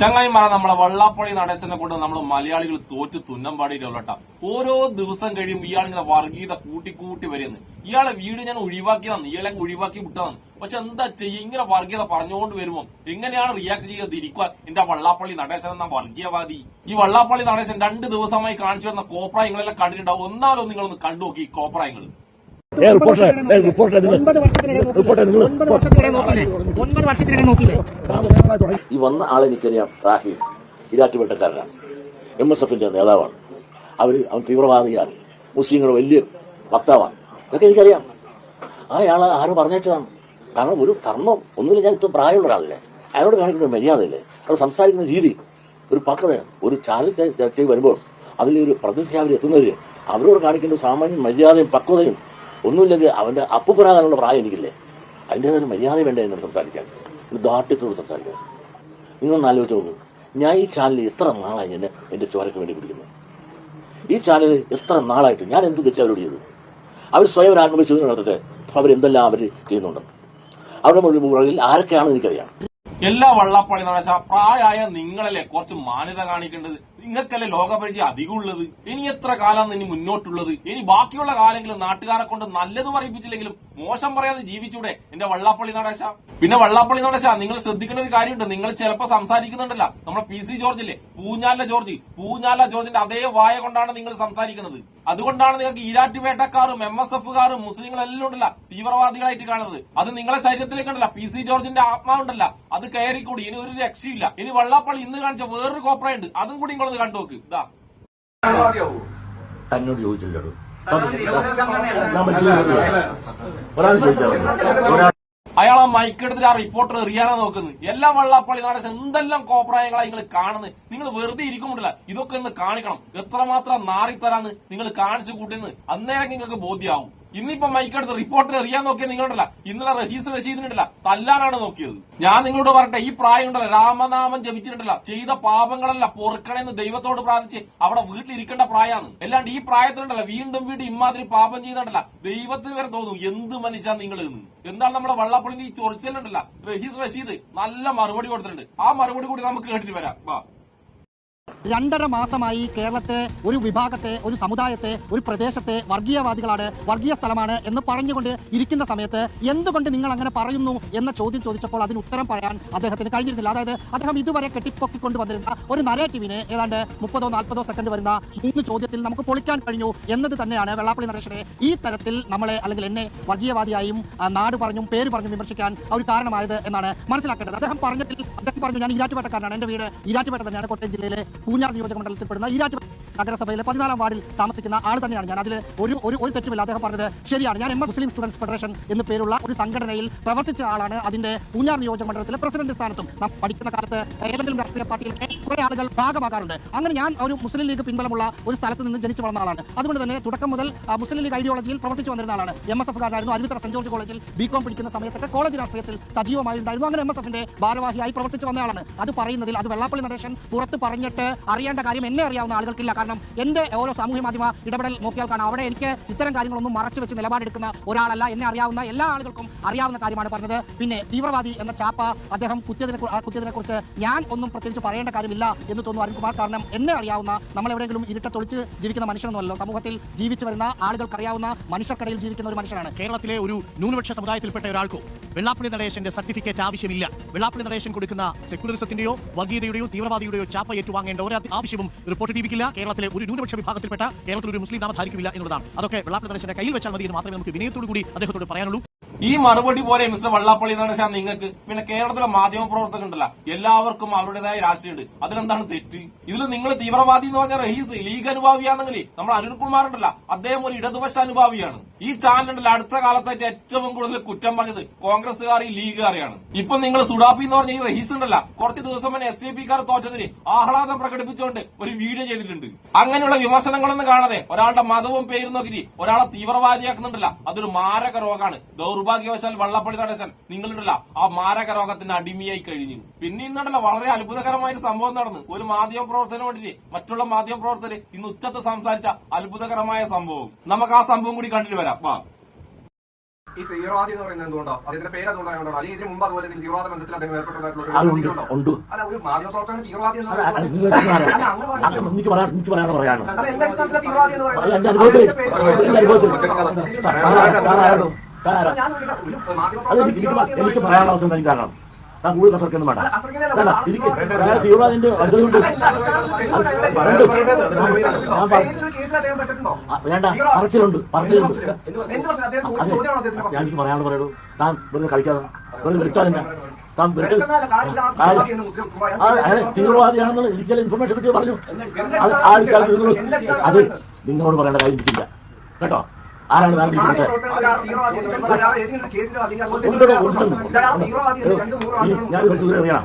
ചങ്ങായിമാരെ നമ്മളെ വള്ളാപ്പള്ളി നടേശനെ കൊണ്ട് നമ്മൾ മലയാളികൾ തോറ്റ് തുന്നം പാടിയിട്ടുള്ളട്ട ഓരോ ദിവസം കഴിയുമ്പോൾ ഇയാൾ ഇങ്ങനെ വർഗീയത കൂട്ടി കൂട്ടി വരുന്നു. ഇയാളെ വീട് ഞാൻ ഒഴിവാക്കിയതാണ്. ഇയാളെ ഒഴിവാക്കി വിട്ടതാണ്. പക്ഷെ എന്താ ചെയ്യുക ഇങ്ങനെ വർഗീയത പറഞ്ഞുകൊണ്ട് വരുമ്പോൾ എങ്ങനെയാണ് റിയാക്ട് ചെയ്യാതെ ഇരിക്കുക? എന്റെ വള്ളാപ്പള്ളി നടേശൻ എന്ന വർഗീയവാദി. ഈ വള്ളാപ്പള്ളി നടേശൻ രണ്ട് ദിവസമായി കാണിച്ചു വരുന്ന കോപ്രായങ്ങളെല്ലാം കണ്ടിട്ടുണ്ടാവും. ഒന്നാലോ നിങ്ങളൊന്ന് കണ്ടു നോക്കി കോപ്രായങ്ങൾ ഏ റിപ്പോർട്ടറെ റിപ്പോർട്ടറെ നിങ്ങൾ റിപ്പോർട്ടറെ നിങ്ങൾ ഈ വന്ന ആളെ എനിക്കറിയാം റാഹിം ഇരാറ്റുപേട്ടക്കാരനാണ് എം എസ് എഫിന്റെ നേതാവാണ്. അവർ അവൻ തീവ്രവാദിയാണ്. മുസ്ലിങ്ങളുടെ വലിയ വക്താവാണ്. ഇതൊക്കെ എനിക്കറിയാം. അയാൾ ആരും ആരോ പറഞ്ഞേച്ചതാണ് കാരണം ഒരു കർമ്മം ഒന്നുമില്ല. ഞാൻ ഇത്ര പ്രായമുള്ള ഒരാളല്ലേ. അയാളോട് കാണിക്കുന്ന മര്യാദയില്ലേ. അയാൾ സംസാരിക്കുന്ന രീതി ഒരു പക്വത. ഒരു ചാനൽ ചർച്ചയിൽ വരുമ്പോൾ അതിലൊരു അവർ എത്തുന്നവര് അവരോട് കാണിക്കേണ്ട സാമാന്യ മര്യാദയും പക്വതയും ഒന്നുമില്ലെങ്കിൽ അവന്റെ അപ്പുപ്രാകാനുള്ള പ്രായം എനിക്കില്ലേ. അതിന്റെതായ മര്യാദ വേണ്ട എന്നോട് സംസാരിക്കാൻ. ദാർഢ്യത്തോട് സംസാരിക്കാൻ. നിങ്ങളൊന്ന് ആലോചിച്ച് നോക്കൂ. ഞാൻ ഈ ചാനലിൽ എത്ര നാളായി എന്നെ എന്റെ ചോരയ്ക്ക് വേണ്ടി പിടിക്കുന്നത് ഈ ചാനൽ എത്ര നാളായിട്ട് ഞാൻ എന്ത് തെറ്റാ അവരോട് ചെയ്തു അവർ സ്വയം ഒരു ആത്മപരിശോധന നടത്തട്ടെ. അവരെന്തെല്ലാം അവർ ചെയ്യുന്നുണ്ട്? അവരുടെ മുകളിൽ ആരൊക്കെയാണെന്ന് എനിക്കറിയാം. എല്ലാ വള്ളാപ്പള്ളി നടേശ പ്രായമായ നിങ്ങളല്ലേ കുറച്ച് മാന്യത കാണിക്കേണ്ടത്? നിങ്ങൾക്കല്ലേ ലോകപരിചയം അധികം ഉള്ളത് ഇനി എത്ര കാലം ഇനി മുന്നോട്ടുള്ളത്? ഇനി ബാക്കിയുള്ള കാലങ്ങളും നാട്ടുകാരെ കൊണ്ട് നല്ലത് പറയിപ്പിച്ചില്ലെങ്കിലും മോശം പറയാതെ ജീവിച്ചൂടെ? എന്റെ വള്ളാപ്പള്ളി നടേശ. പിന്നെ വള്ളാപ്പള്ളി നടേശ നിങ്ങൾ ശ്രദ്ധിക്കേണ്ട ഒരു കാര്യമുണ്ട്. നിങ്ങൾ ചിലപ്പോ സംസാരിക്കുന്നുണ്ടല്ല. നമ്മുടെ പി സി ജോർജ് ഇല്ലേ പൂഞ്ഞാല ജോർജ്. പൂഞ്ഞാല ജോർജിന്റെ അതേ വായ കൊണ്ടാണ് നിങ്ങൾ സംസാരിക്കുന്നത്. അതുകൊണ്ടാണ് നിങ്ങൾക്ക് ഈരാറ്റുപേട്ടക്കാരും എം എസ് എഫുകാരും മുസ്ലിങ്ങളെല്ലാം ഉണ്ടല്ല തീവ്രവാദികളായിട്ട് കാണുന്നത്. അത് നിങ്ങളെ ശരീരത്തിലേക്ക് ഉണ്ടല്ല. പി സി ജോർജിന്റെ ആത്മാവുണ്ടല്ല അത് കയറിക്കൂടി. ഇനി ഒരു രക്ഷയില്ല. ഇനി വള്ളാപ്പള്ളി ഇന്ന് കാണിച്ച വേറൊരു കോപ്രയുണ്ട്. അതും കൂടി നിങ്ങളൊന്ന് കണ്ടു നോക്ക്. ഇതാ. തന്നോട് ചോദിച്ചില്ലല്ലോ ഒരാൾ ചോദിച്ചാൽ ഒരാൾ അയാൾ ആ മൈക്കെടുത്തിട്ട് ആ റിപ്പോർട്ടർ എറിയാനാ നോക്കുന്നത്. എല്ലാം വള്ളാപ്പള്ളി നാടൻ എന്തെല്ലാം കോപ്രായങ്ങളാണ് നിങ്ങൾ കാണുന്നത് നിങ്ങൾ വെറുതെ ഇരിക്കുമ്പോഴല്ല ഇതൊക്കെ ഒന്ന് കാണിക്കണം. എത്രമാത്രം നാറിത്തരാന്ന് നിങ്ങൾ കാണിച്ചു കൂട്ടിയെന്ന് അന്നേരം നിങ്ങൾക്ക് ബോധ്യമാവും ഇന്നിപ്പോ മൈക്കെടുത്ത് റിപ്പോർട്ടർ എറിയാൻ നോക്കിയത് നിങ്ങളുണ്ടല്ല. ഇന്നലെ റഹീസ് റഷീദിനുണ്ടല്ല തല്ലാനാണ് നോക്കിയത്. ഞാൻ നിങ്ങളോട് പറയട്ടെ ഈ പ്രായം ഉണ്ടല്ലോ രാമനാമം ജപിച്ചിട്ടുണ്ടല്ല ചെയ്ത പാപങ്ങളല്ല പൊറുക്കണെന്ന് ദൈവത്തോട് പ്രാർത്ഥിച്ച് അവിടെ വീട്ടിലിരിക്കേണ്ട പ്രായമാണ്. അല്ലാണ്ട് ഈ പ്രായത്തിലുണ്ടല്ല വീണ്ടും വീണ്ടും ഇമാതിരി പാപം ചെയ്യുന്നുണ്ടല്ല. ദൈവത്തിന് വരെ തോന്നും എന്ത് മനുഷ്യ നിങ്ങൾ എന്ന്. എന്താണ് നമ്മുടെ വള്ളപ്പള്ളിന്റെ ഈ ചൊറിച്ചിലുണ്ടല്ല റഹീസ് റഷീദ് നല്ല മറുപടി കൊടുത്തിട്ടുണ്ട്. ആ മറുപടി കൂടി നമുക്ക് കേട്ടിട്ട് വരാം. രണ്ടര മാസമായി കേരളത്തെ ഒരു വിഭാഗത്തെ ഒരു സമുദായത്തെ ഒരു പ്രദേശത്തെ വർഗീയവാദികളാണ് വർഗീയ സ്ഥലമാണ് എന്ന് പറഞ്ഞുകൊണ്ട് ഇരിക്കുന്ന സമയത്ത് എന്തുകൊണ്ട് നിങ്ങൾ അങ്ങനെ പറയുന്നു എന്ന ചോദ്യം ചോദിച്ചപ്പോൾ അതിന് ഉത്തരം പറയാൻ അദ്ദേഹത്തിന് കഴിഞ്ഞിരുന്നില്ല. അതായത് അദ്ദേഹം ഇതുവരെ കെട്ടിപ്പൊക്കിക്കൊണ്ട് വന്നിരുന്ന ഒരു നരേറ്റീവിനെ ഏതാണ്ട് മുപ്പതോ നാൽപ്പതോ സെക്കൻഡ് വരുന്ന മൂന്ന് ചോദ്യത്തിൽ നമുക്ക് പൊളിക്കാൻ കഴിഞ്ഞു എന്നത് തന്നെയാണ് വെള്ളാപ്പള്ളി നരേഷനെ ഈ തരത്തിൽ നമ്മളെ അല്ലെങ്കിൽ എന്നെ വർഗീയവാദിയായും നാട് പറഞ്ഞും പേര് പറഞ്ഞും വിമർശിക്കാൻ ഒരു കാരണമായത് എന്നാണ് മനസ്സിലാക്കേണ്ടത്. അദ്ദേഹം പറഞ്ഞിട്ടില്ല. അദ്ദേഹം പറഞ്ഞു ഞാൻ ഇരാറ്റുപേട്ടക്കാരനാണ് എന്റെ വീട് ഇരാറ്റുപേട്ട തന്നെയാണ്. കോട്ടയം ജില്ലയിലെ പൂഞ്ഞാർ നിയോജക മണ്ഡലത്തിൽപ്പെടുന്ന നഗരസഭയിലെ പതിനാലാം വാർഡിൽ താമസിക്കുന്ന ആൾ തന്നെയാണ് ഞാൻ. അതിൽ ഒരു ഒരു ഒരു തെറ്റുമില്ല. അദ്ദേഹം പറഞ്ഞത് ശരിയാണ്. ഞാൻ M S Muslim students federation എന്ന് പേരുള്ള ഒരു സംഘടനയിൽ പ്രവർത്തിച്ച ആളാണ്. അതിന്റെ പൂഞ്ഞാർ നിയോജക മണ്ഡലത്തിലെ പ്രസിഡന്റ് സ്ഥാനത്തും നാം പഠിക്കുന്ന കാലത്ത് ഏതെങ്കിലും രാഷ്ട്രീയ പാർട്ടിയിലെ കുറെ ആളുകൾ ഭാഗമാകാറുണ്ട്. അങ്ങനെ ഞാൻ ഒരു മുസ്ലിം ലീഗ് പിൻബലമുള്ള ഒരു സ്ഥലത്ത് നിന്ന് ജനിച്ചു വളർന്ന ആളാണ്. അതുകൊണ്ട് തന്നെ തുടക്കം മുതൽ മുസ്ലിം ലീഗ് ഐഡിയോളജിയിൽ പ്രവർത്തിച്ചു വന്നിരുന്ന ആളാണ്. M S F Aruvithura saint George കോളേജിൽ ബി കോം പഠിക്കുന്ന സമയത്തൊക്കെ കോളേജ് രാഷ്ട്രീയത്തിൽ സജീവമായി ഉണ്ടായിരുന്നു അങ്ങനെ എം എസ് എഫിന്റെ ഭാരവാഹിയായി പ്രവർത്തിച്ചു വന്ന ആളാണ്. അത് പറയുന്നതിൽ അത് വെള്ളാപ്പള്ളി നടേശൻ പുറത്ത് പറഞ്ഞിട്ട് അറിയേണ്ട കാര്യം എന്നെ അറിയാവുന്ന ആളുകൾക്കില്ല. കാരണം എന്റെ ഓരോ സാമൂഹ്യ മാധ്യമ ഇടപെടൽ നോക്കിയാൽ കാണാം അവിടെ എനിക്ക് ഇത്തരം കാര്യങ്ങളൊന്നും മറച്ചു വെച്ച് നിലപാടെടുക്കുന്ന ഒരാളല്ല. എന്നെ അറിയാവുന്ന എല്ലാ ആളുകൾക്കും അറിയാവുന്ന കാര്യമാണ് പറഞ്ഞത്. പിന്നെ തീവ്രവാദി എന്ന ചാപ്പ അദ്ദേഹം കുത്തിയതിനെ കു- കുത്തിയതിനെ കുറിച്ച് ഞാൻ ഒന്നും പ്രത്യേകിച്ച് പറയേണ്ട കാര്യമില്ല എന്ന് തോന്നുന്നു അരുൺകുമാർ കാരണം എന്നെ അറിയാവുന്ന നമ്മൾ എവിടെയെങ്കിലും ഇരുട്ടത്തൊളിച്ച് ജീവിക്കുന്ന മനുഷ്യനൊന്നുമല്ലോ സമൂഹത്തിൽ ജീവിച്ചു വരുന്ന ആളുകൾക്കറിയാവുന്ന മനുഷ്യക്കടയിൽ ജീവിക്കുന്ന ഒരു മനുഷ്യനാണ്. കേരളത്തിലെ ഒരു ന്യൂനപക്ഷ സമുദായത്തിൽപ്പെട്ട ഒരാൾക്കോ വെള്ളാപ്പള്ളി നടേശന്റെ സർട്ടിഫിക്കറ്റ് ആവശ്യമില്ല. വെള്ളാപ്പള്ളി നടേശൻ കൊടുക്കുന്ന സെക്യുലറിസത്തിന്റെയോ വർഗീയതയുടെയോ തീവ്രവാദിയുടെയോ ചാപ്പ ഏറ്റുവാങ്ങേണ്ട ഒരു ആവശ്യവും റിപ്പോർട്ട് ടിവിക്കില്ല കേരളത്തിലെ ഒരു ന്യൂനപക്ഷ വിഭാഗത്തിൽപ്പെട്ട കേരളത്തിൽ ഒരു മുസ്ലിം നാമധാരിക്കുമില്ല എന്നുള്ളതാണ്. അതൊക്കെ വെള്ളാപ്പള്ളി നടേശന്റെ കയ്യിൽ വെച്ചാൽ മതി എന്ന് മാത്രമേ നമുക്ക് വിനയത്തോടു കൂടി അദ്ദേഹത്തോട് പറയാനുള്ളൂ. ഈ മറുപടി പോലെ എം എസ് വള്ളാപ്പള്ളി എന്നാണ് ശാ നിങ്ങൾക്ക്. പിന്നെ കേരളത്തിലെ മാധ്യമ പ്രവർത്തകരുണ്ടല്ല. എല്ലാവർക്കും അവരുടേതായ രാഷ്ട്രീയമുണ്ട് അതിലെന്താണ് തെറ്റ്? ഇതിൽ നിങ്ങൾ തീവ്രവാദി എന്ന് പറഞ്ഞ റഹീസ് ലീഗ് അനുഭാവിയാണെങ്കിൽ നമ്മൾ അരുൺകുമാർ ഉണ്ടല്ല അദ്ദേഹം ഒരു ഇടതുപക്ഷ അനുഭാവിയാണ്. ഈ ചാനലുണ്ടല്ലോ അടുത്ത കാലത്തായിട്ട് ഏറ്റവും കൂടുതൽ കുറ്റം പറഞ്ഞത് കോൺഗ്രസ്സുകാർ ഈ ലീഗുകാരെയാണ്. ഇപ്പൊ നിങ്ങൾ സുഡാപ്പി എന്ന് പറഞ്ഞ ഈ റഹീസ് ഉണ്ടല്ല കുറച്ച് ദിവസം മുന്നേ എസ് ഡി പിക്കാർ തോറ്റതിന് ആഹ്ലാദം പ്രകടിപ്പിച്ചുകൊണ്ട് ഒരു വീഡിയോ ചെയ്തിട്ടുണ്ട്. അങ്ങനെയുള്ള വിമർശനങ്ങളൊന്നും കാണാതെ ഒരാളുടെ മതവും പേരും നോക്കി ഒരാളെ തീവ്രവാദിയാക്കുന്നുണ്ടല്ല അതൊരു മാരക രോഗമാണ്. ദൗർഭാഗ്യവശാൽ വള്ളപ്പള്ളി നടേശൻ നിങ്ങളുണ്ടല്ല. ആ മാരക രോഗത്തിന് അടിമയായി കഴിഞ്ഞു. പിന്നെ ഇന്നുണ്ടല്ലോ വളരെ അത്ഭുതകരമായ ഒരു സംഭവം നടന്നു. ഒരു മാധ്യമ പ്രവർത്തനം വേണ്ടിട്ട് മറ്റുള്ള മാധ്യമ പ്രവർത്തകർ ഇന്ന് ഉച്ചത്ത് സംസാരിച്ച അത്ഭുതകരമായ സംഭവം. നമുക്ക് ആ സംഭവം കൂടി കണ്ടിട്ട് വരാം. വാ. ഈ തീവ്രവാദി എന്ന് പറയുന്നത് എന്തുകൊണ്ടോ? അതിന്റെ പേര് അതുകൊണ്ടാണ് അല്ലെങ്കിൽ ഇതിന് മുമ്പ് അതുപോലെ തീവ്രവാദ ബന്ധത്തിൽ അദ്ദേഹം ഏർപ്പെട്ടിട്ടുണ്ടായിട്ടുള്ള. അല്ല ഒരു മാധ്യമപ്രവർത്തകൻ തീവ്രവാദി തീവ്രവാദി എന്ന് പറയുന്നത് ഞാൻ എനിക്ക് പറയാനുള്ള അവസരം തന്നെ കാരണം താൻ കൂടുതൽ കസർക്കൊന്നും വേണ്ട അല്ല, എനിക്ക് ഞാൻ. ഞാൻ അദ്ദേഹം പെട്ടിട്ടുണ്ടോ? വേണ്ട പറച്ചിലുണ്ട് പറച്ചിലുണ്ട് അതെ ഞാൻ എനിക്ക് പറയാനുള്ള പറയുള്ളൂ താൻ വെറുതെ കളിക്കാതെ വെറുതെ വിളിച്ചാൽ താൻ വെറുതെ വ്യക്തമായ ആ, തീവ്രവാദി എന്ന് മുദ്ര വെക്കുമ്പോൾ ആ, അയാൾ തീവ്രവാദിയാണെന്നുള്ള എനിക്ക് ഇൻഫർമേഷൻ കിട്ടിയോ പറഞ്ഞു ആ അത് നിങ്ങളോട് പറയേണ്ട കാര്യം എനിക്കില്ല കേട്ടോ ആരാണ് താങ്കൾ ഞാൻ അറിയാം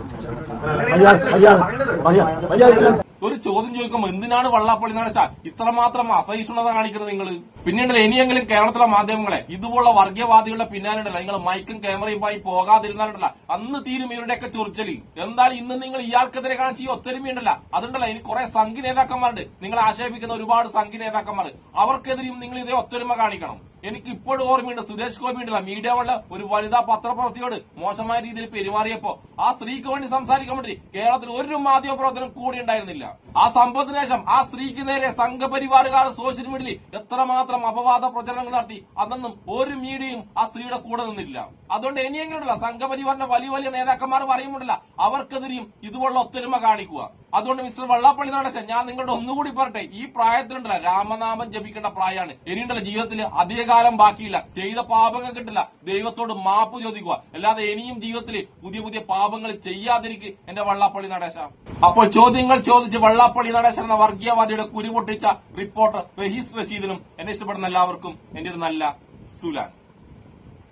മര്യാദ മര്യാദ മര്യാദ. ഒരു ചോദ്യം ചോദിക്കുമ്പോൾ എന്തിനാണ് വള്ളാപ്പള്ളി നടച്ച ഇത്രമാത്രം അസഹിഷ്ണുത കാണിക്കുന്നത് നിങ്ങൾ പിന്നീട് ഇനിയെങ്കിലും കേരളത്തിലെ മാധ്യമങ്ങളെ ഇതുപോലുള്ള വർഗീയവാദികളുടെ പിന്നാലുണ്ടല്ല നിങ്ങൾ മൈക്കും ക്യാമറയും ക്യാമറയുമായി പോകാതിരുന്നാലുണ്ടല്ല. അന്ന് തീരും ഇവരുടെയൊക്കെ ചൊറിച്ചൽ. എന്തായാലും ഇന്ന് നിങ്ങൾ ഇയാൾക്കെതിരെ കാണിച്ച ഈ ഒത്തൊരുമയുണ്ടല്ല. അതുണ്ടല്ല ഇനി കുറെ സംഘി നേതാക്കന്മാരുണ്ട്. നിങ്ങൾ ആക്ഷേപിക്കുന്ന ഒരുപാട് സംഘി നേതാക്കന്മാർ. അവർക്കെതിരെയും നിങ്ങൾ ഇതേ ഒത്തൊരുമ കാണിക്കണം. എനിക്ക് ഇപ്പോഴും ഓർമ്മയുണ്ട് സുരേഷ് ഗോപി ഉണ്ടല്ല മീഡിയ വള്ള ഒരു വനിതാ പത്രപ്രവർത്തിയോട് മോശമായ രീതിയിൽ പെരുമാറിയപ്പോ ആ സ്ത്രീക്ക് വേണ്ടി സംസാരിക്കാൻ വേണ്ടി കേരളത്തിൽ ഒരു മാധ്യമ പ്രവർത്തനം കൂടി ഉണ്ടായിരുന്നില്ല. ആ സംഭവത്തിന് ശേഷം ആ സ്ത്രീക്ക് നേരെ സംഘപരിവാറുകാർ സോഷ്യൽ മീഡിയയിൽ എത്രമാത്രം അപവാദ പ്രചരണങ്ങൾ നടത്തി അതൊന്നും ഒരു മീഡിയയും ആ സ്ത്രീയുടെ കൂടെ നിന്നില്ല. അതുകൊണ്ട് ഇനിയെങ്കിലുണ്ടല്ല സംഘപരിവാറിന്റെ വലിയ വലിയ നേതാക്കന്മാർ പറയുമ്പോഴല്ല അവർക്കെതിരെയും ഇതുപോലുള്ള ഒത്തൊരുമ കാണിക്കുക. അതുകൊണ്ട് മിസ്റ്റർ വെള്ളാപ്പള്ളി നടേശൻ ഞാൻ നിങ്ങളുടെ ഒന്നുകൂടി പറട്ടെ ഈ പ്രായത്തിലുണ്ടല്ല രാമനാമം ജപിക്കേണ്ട പ്രായമാണ്. ഇനിയുണ്ടല്ല ജീവിതത്തിൽ അധികകാലം ബാക്കിയില്ല. ചെയ്ത പാപങ്ങൾ കിട്ടില്ല. ദൈവത്തോട് മാപ്പ് ചോദിക്കുക. അല്ലാതെ ഇനിയും ജീവിതത്തിൽ പുതിയ പുതിയ പാപങ്ങൾ ചെയ്യാതിരിക്കുക എന്റെ വള്ളാപ്പള്ളി നടേശ അപ്പോൾ ചോദ്യങ്ങൾ ചോദിച്ച് വള്ളാപ്പള്ളി നടേശൻ എന്ന വർഗീയവാദിയുടെ കുരുപൊട്ടിച്ച റിപ്പോർട്ടർ റഹീസ് റഷീദിനും എന്നെ ഇഷ്ടപ്പെടുന്ന എല്ലാവർക്കും എന്റെ ഒരു നല്ല സുലാൻ.